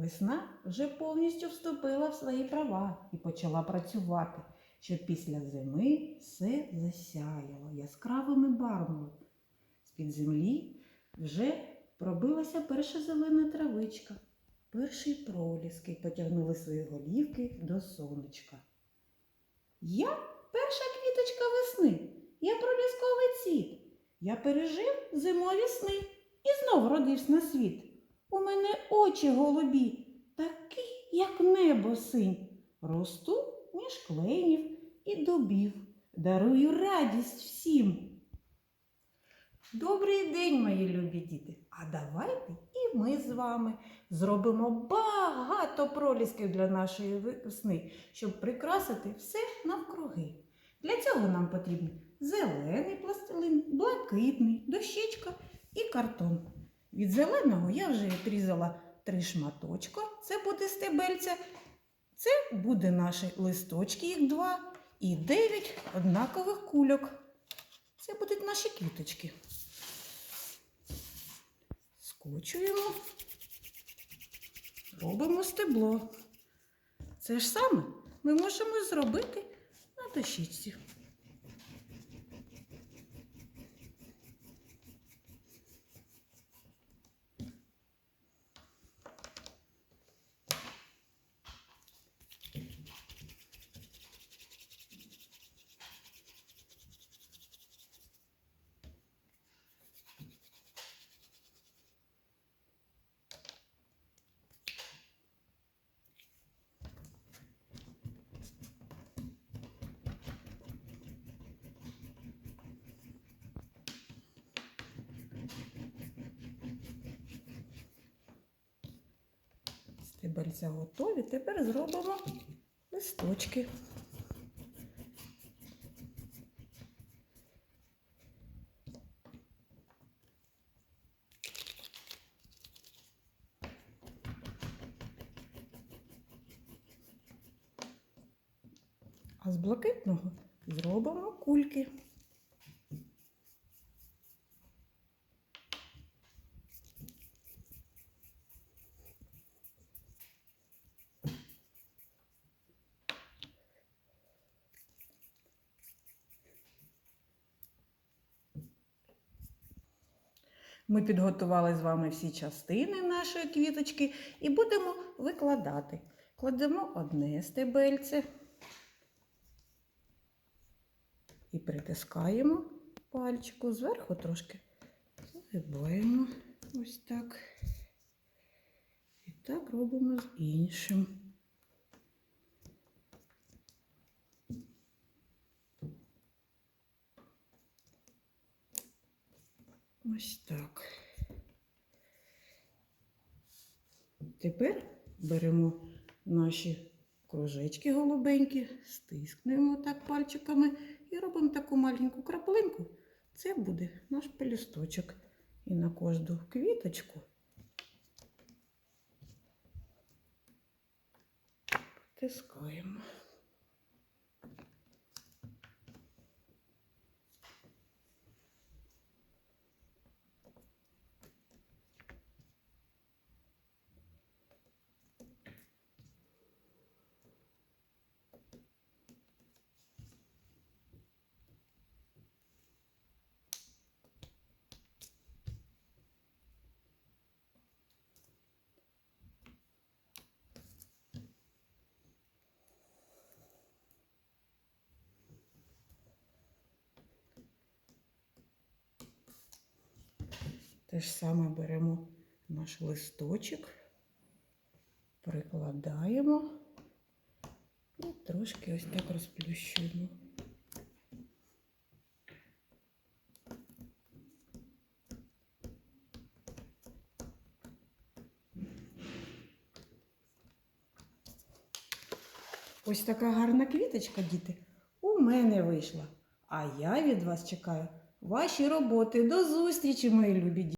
Весна вже повністю вступила в свої права і почала працювати, щоб після зими все засяяло яскравими барвами. З-під землі вже пробилася перша зелена травичка. Перші проліски потягнули свої голівки до сонечка. Я перша квіточка весни, я пролісковий цвіт. Я пережив зимові сни і знов родився на світ. У мене очі голубі, такі, як небо синь. Росту між кленів і дубів, дарую радість всім. Добрий день, мої любі діти! А давайте і ми з вами зробимо багато пролісків для нашої весни, щоб прикрасити все навкруги. Для цього нам потрібен зелений пластилин, блакитний, дощечка і картон. Від зеленого я вже відрізала три шматочка. Це буде стебельця. Це буде наші листочки, їх два, і дев'ять однакових кульок. Це будуть наші квіточки. Скочуємо, робимо стебло. Це ж саме ми можемо зробити на дощечці. Стебельця готові. Тепер зробимо листочки. А з блакитного зробимо кульки. Ми підготували з вами всі частини нашої квіточки і будемо викладати. Кладемо одне стебельце і притискаємо пальчику зверху трошки. Загибаємо ось так. І так робимо з іншим. Ось так. Тепер беремо наші кружечки голубенькі, стискнемо так пальчиками і робимо таку маленьку краплинку. Це буде наш пелюсточок. І на кожну квіточку тискаємо. Те ж саме беремо наш листочок, прикладаємо і трошки ось так розплющуємо. Ось така гарна квіточка, діти, у мене вийшла. А я від вас чекаю ваші роботи. До зустрічі, мої любі діти!